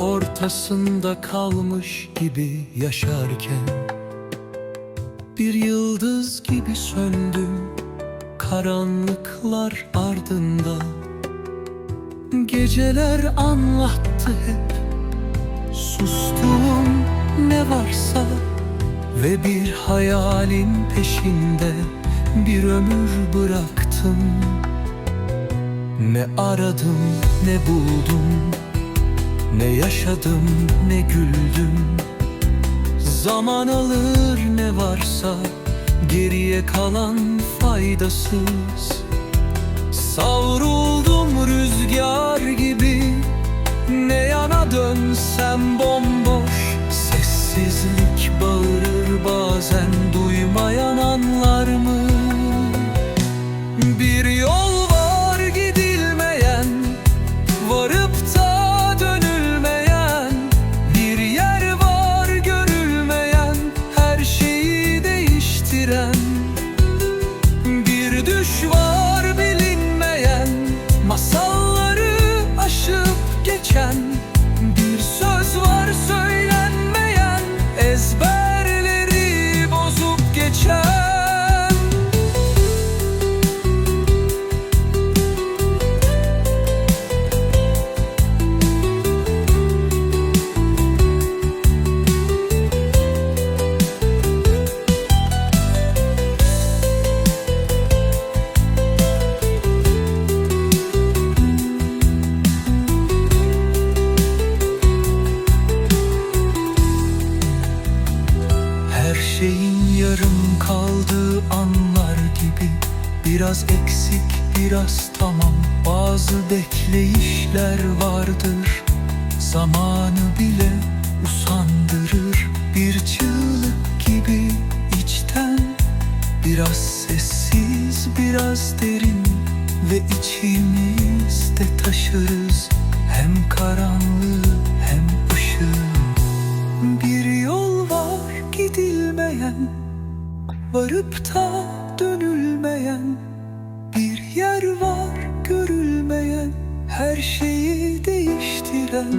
ortasında kalmış gibi yaşarken Bir yıldız gibi söndüm karanlıklar ardında. Geceler anlattı hep sustuğum ne varsa Ve bir hayalin peşinde bir ömür bıraktım. Ne aradım ne buldum Ne yaşadım ne güldüm. Zaman alır ne varsa Geriye kalan faydasız. Savruldum rüzgar gibi. Ne yana dönsem bomboş. Sessizlik bağırır bazen Duymayan Bir yarım kaldığı anlar gibi. Biraz eksik biraz tamam. Bazı bekleyişler vardır. Zamanı bile usandırır. Bir çığlık gibi içten. Biraz sessiz biraz derin. Ve içimizde taşırız. Hem karanlığı Varıp da dönülmeyen Bir yer var görülmeyen Her şeyi değiştiren